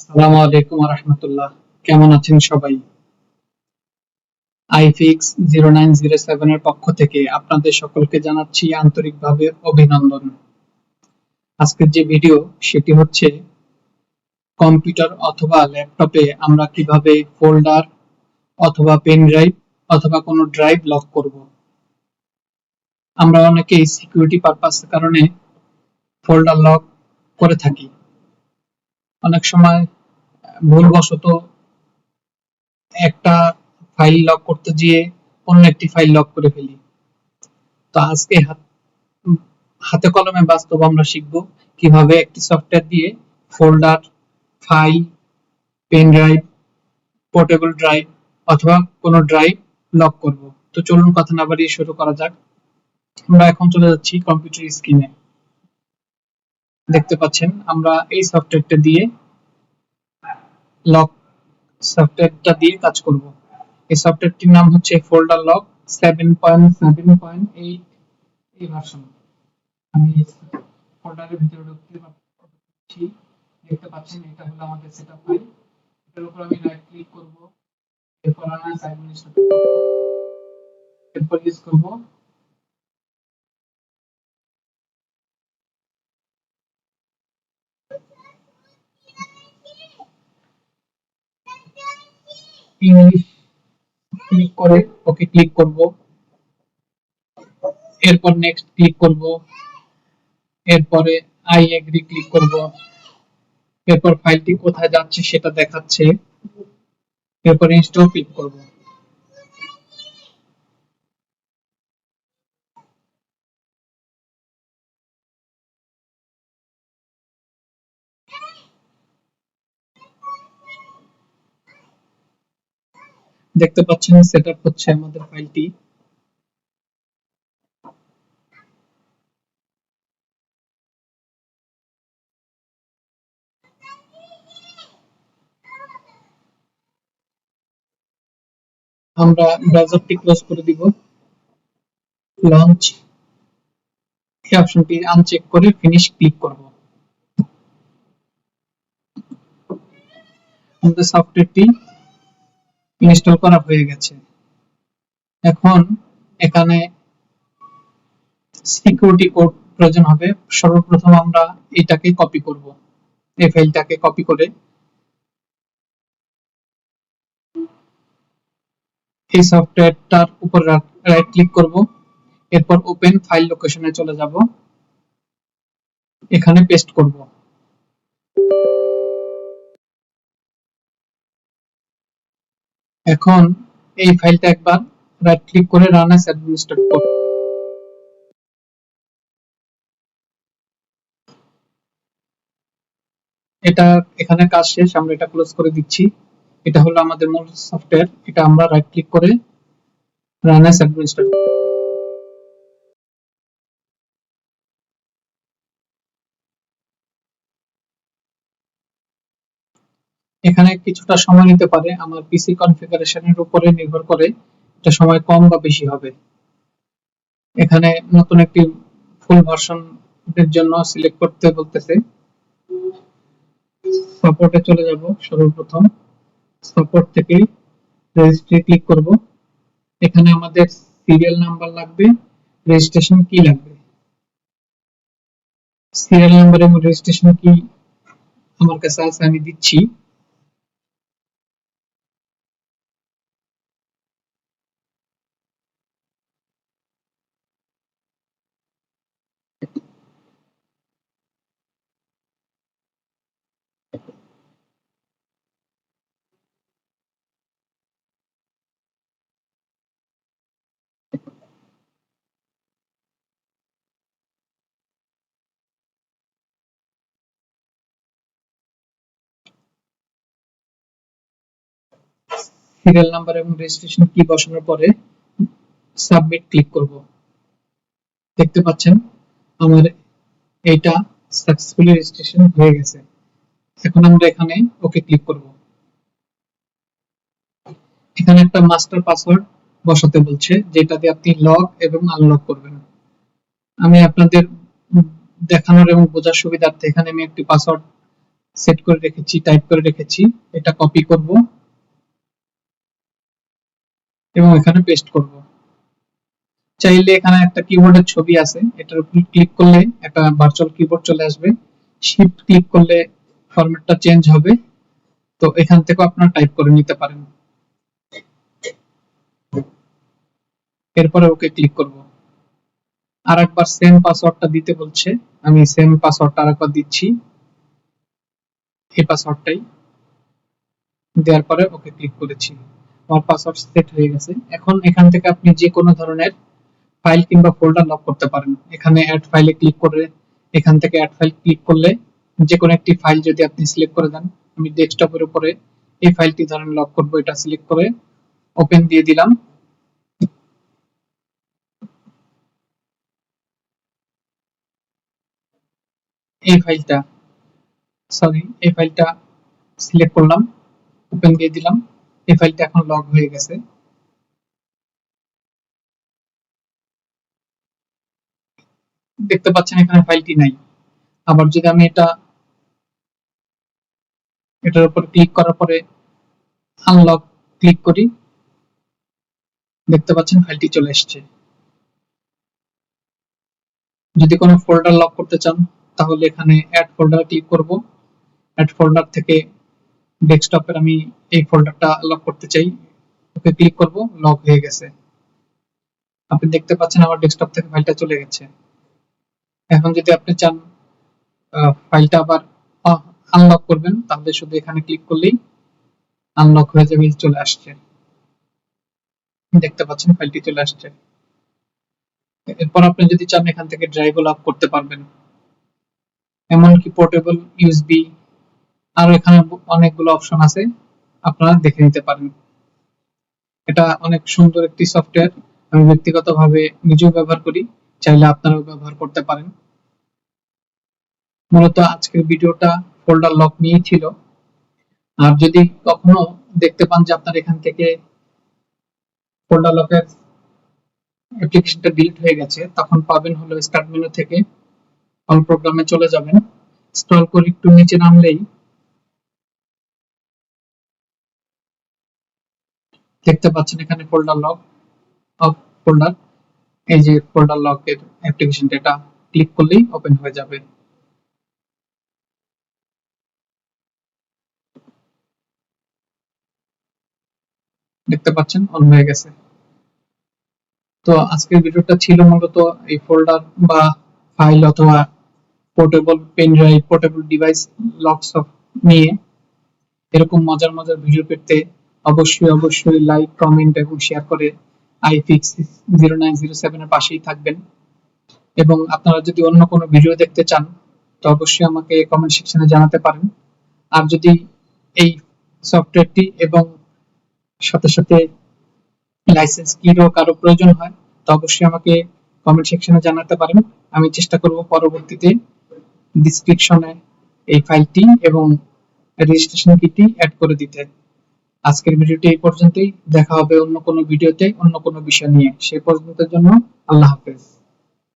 আসসালামু আলাইকুম রহমতুল্লাহ। কেমন আছেন সবাই? আইফিক্স জিরো নাইন পক্ষ থেকে আপনাদের সকলকে জানাচ্ছি আন্তরিকভাবে অভিনন্দন। আজকের যে ভিডিও, সেটি হচ্ছে কম্পিউটার অথবা ল্যাপটপে আমরা কীভাবে ফোল্ডার অথবা পেন ড্রাইভ অথবা কোনো ড্রাইভ লক করব। আমরা অনেকেই সিকিউরিটি পারপাস কারণে ফোল্ডার লক করে থাকি। অনেক সময় ভুলবশত একটা ফাইল লক করতে গিয়ে অন্য একটি ফাইল লক করে ফেলি। তো আজকে হাতে কলমে বাস্তব আমরা শিখব কীভাবে একটি সফটওয়্যার দিয়ে folder file pen drive portable drive অথবা কোনো ড্রাইভ লক করব। তো চলুন কথা না বাড়িয়ে শুরু করা যাক। আমরা এখন চলে যাচ্ছি কম্পিউটার স্ক্রিনে দেখতে পাচ্ছেন, আমরা এই সফটওয়্যারটা দিয়ে লক সফটওয়্যারটা দিয়ে কাজ করব। এই সফটওয়্যারটির নাম হচ্ছে ফোল্ডার লক 7.7.8 এই ভার্সন আমি ফোল্ডারের ভিতরে ঢুকতে পাচ্ছি দেখতে পাচ্ছেন, এটা হলো আমাদের সেটআপ ফাইল এটার উপর আমি রাইট ক্লিক করব, এরপর আমি সাইড অ্যাডমিনিস্ট্রেটর এরপর ইউজ করব। ইংলিশ ক্লিক করে ওকে ক্লিক করব। এরপর নেক্সট ক্লিক করব। এরপরে আই এগ্রি ক্লিক করব। এরপর ফাইলটি কোথায় যাচ্ছে সেটা দেখাচ্ছে। এরপর ইনস্টল ক্লিক করব। দেখতে পাচ্ছেন সেটআপ হচ্ছে আমাদের ফাইলটি আমরা ব্রাউজারটি ক্লোজ করে দিব। লঞ্চ এই অপশনটি আনচেক করে ফিনিশ ক্লিক করব। আমাদের সফটওয়্যারটি ইনস্টল করা হয়ে গেছে। এখন এখানে সিকিউরিটি কোড প্রয়োজন হবে। সর্বপ্রথম আমরা এটাকে কপি করব। এই ফাইলটাকে কপি করে এই সফটওয়্যারটার উপর রাইট ক্লিক করব। এরপর ওপেন ফাইল লোকেশনে চলে যাব। এখানে পেস্ট করব। এখন এই ফাইলটা একবার রাইট ক্লিক করে রান অ্যাজ অ্যাডমিনিস্ট্রেটর করব এটা এখানে কাজ শেষ, আমরা এটা ক্লোজ করে দিচ্ছি। এটা হলো আমাদের মূল সফটওয়্যার এটা আমরা রাইট ক্লিক করে রান অ্যাজ অ্যাডমিনিস্ট্রেটর এখানে কিছুটা সময় নিতে পারে। আমার পিসি কনফিগারেশনের উপরে নির্ভর করে এটা সময় কম বা বেশি হবে। এখানে নতুন একটি ফুল ভার্সন এর জন্য সিলেক্ট করতে বলতেছে। সাপোর্টে চলে যাব সর্বপ্রথম। সাপোর্ট থেকে রেজিস্ট্রি ক্লিক করব। এখানে আমাদের সিরিয়াল নাম্বার লাগবে রেজিস্ট্রেশন কি লাগবে। সিরিয়াল নাম্বার এবং রেজিস্ট্রেশন কি আমার কাছে আছে, আমি দিচ্ছি। সিরিয়াল নাম্বার এবং রেজিস্ট্রেশন কি বসানোর পরে সাবমিট ক্লিক করব। দেখতে পাচ্ছেন, আমার এইটা সাকসেসফুলি রেজিস্ট্রেশন হয়ে গেছে। এখন আমরা এখানে ওকে ক্লিক করব। এখানে একটা মাস্টার পাসওয়ার্ড বসাতে বলছে, যেটা দিয়ে আপনি লগ এবং আনলক করবেন। আমি আপনাদের দেখানোর এবং বোঝার সুবিধার্থে এখানে আমি একটি পাসওয়ার্ড সেট করে রেখেছি, টাইপ করে রেখেছি। এটা কপি করব এবং এখানে পেস্ট করব। চাইলে এখানে একটা কিবোর্ডের ছবি আছে, এটার উপর ক্লিক করলে একটা ভার্চুয়াল কিবোর্ড চলে আসবে। শিফট ক্লিক করলে ফরম্যাটটা চেঞ্জ হবে। তো এখান থেকেও আপনারা টাইপ করে নিতে পারেন। এরপরে ওকে ক্লিক করব। আর একবার সেম পাসওয়ার্ডটা দিতে বলছে। আমি সেম পাসওয়ার্ডটা আরেকবার দিচ্ছি। এই পাসওয়ার্ডটাই দেওয়ার পরে ওকে ক্লিক করেছি। আমার পাসওয়ার্ড সেট হয়ে গেছে। এখন এখান থেকে আপনি যে কোনো ধরনের ফাইল কিংবা ফোল্ডার লক করতে পারেন। এখানে অ্যাড ফাইলে ক্লিক করে এখান থেকে অ্যাড ফাইল ক্লিক করলে যে কোনো একটি ফাইল যদি আপনি সিলেক্ট করে দেন, আমি ডেস্কটপের উপরে এই ফাইলটি ধরেন লক করব, এটা সিলেক্ট করে ওপেন দিয়ে দিলাম। এই ফাইলটা সরি এই ফাইলটা সিলেক্ট করলাম ওপেন দিয়ে দিলাম, এই ফাইলটা এখন লগ হয়ে গেছে। দেখতে পাচ্ছেন এখানে ফাইলটি নাই। আবার যদি আমি এটা এটার উপর ক্লিক করার পরে আনলক ক্লিক করি। দেখতে পাচ্ছেন ফাইলটি চলে এসেছে। যদি কোনো ফোল্ডার লক করতে চান, তাহলে এখানে অ্যাড ফোল্ডার ক্লিক করব। অ্যাড ফোল্ডার থেকে ডেস্কটপের আমি এই ফোল্ডারটা লক করতে চাই। ওকে ক্লিক করব লক হয়ে গেছে। আপনি দেখতে পাচ্ছেন আমার ডেস্কটপ থেকে ফাইলটা চলে গেছে। এখন যদি আপনি চান ফাইলটা আবার আনলক করবেন, তাহলে শুধু এখানে ক্লিক করলেই আনলক হয়ে যাবে চলে আসছে। দেখতে পাচ্ছেন ফাইলটি চলে আসছে। এরপর আপনি যদি চান এখান থেকে ড্রাইভও লাভ করতে পারবেন। এমনকি পোর্টেবল ইউএসবি আর এখানে অনেকগুলো অপশন আছে, আপনারা দেখে নিতে পারেন। এটা অনেক সুন্দর একটি সফটওয়্যার আমি ব্যক্তিগতভাবে নিজেও ব্যবহার করি, চাইলে আপনারাও ব্যবহার করতে পারেন। মূলত আজকের ভিডিওটা ফোল্ডার লক নিয়েই ছিল আর যদি কখনো দেখতে পান যে আপনার এখান থেকে ফোল্ডার লকের অ্যাপ্লিকেশনটা ডিলিট হয়ে গেছে, তখন পাবেন হলো স্টার্ট মেনু থেকে অল প্রোগ্রামে চলে যাবেন। স্ক্রল করে একটু নিচে নামলেই দেখতে পাচ্ছেন এখানে ফোল্ডার লক অফ ফোল্ডার এই যে ফোল্ডার লকের অ্যাপ্লিকেশনটা এটা ক্লিক করলেই ওপেন হয়ে যাবে। দেখতে পাচ্ছেন অন হয়ে গেছে। তো আজকের ভিডিওটা ছিল মূলত এই ফোল্ডার বা ফাইল অথবা portable pen drive portable device locks নিয়ে। এরকম মজার মজার ভিডিও পেতে অবশ্যই অবশ্যই লাইক কমেন্ট এবং শেয়ার করে আইফিক্স জিরো নাইন জিরো সেভেনের পাশেই থাকবেন। এবং আপনারা যদি অন্য কোনো ভিডিও দেখতে চান, তো অবশ্যই আমাকে কমেন্ট সেকশনে জানাতে পারেন। আর যদি এই সফটওয়্যারটি এবং সাথে সাথে লাইসেন্স কিরও কারও প্রয়োজন হয়, তো অবশ্যই আমাকে কমেন্ট সেকশনে জানাতে পারেন। আমি চেষ্টা করব পরবর্তীতে ডিসক্রিপশনে এই ফাইলটি এবং রেজিস্ট্রেশন কিটি অ্যাড করে দিতে। আজকের ভিডিওটি এই পর্যন্তই। দেখা হবে অন্য কোনো ভিডিওতে অন্য কোনো বিষয় নিয়ে। সেই পর্যন্তের জন্য আল্লাহ হাফেজ।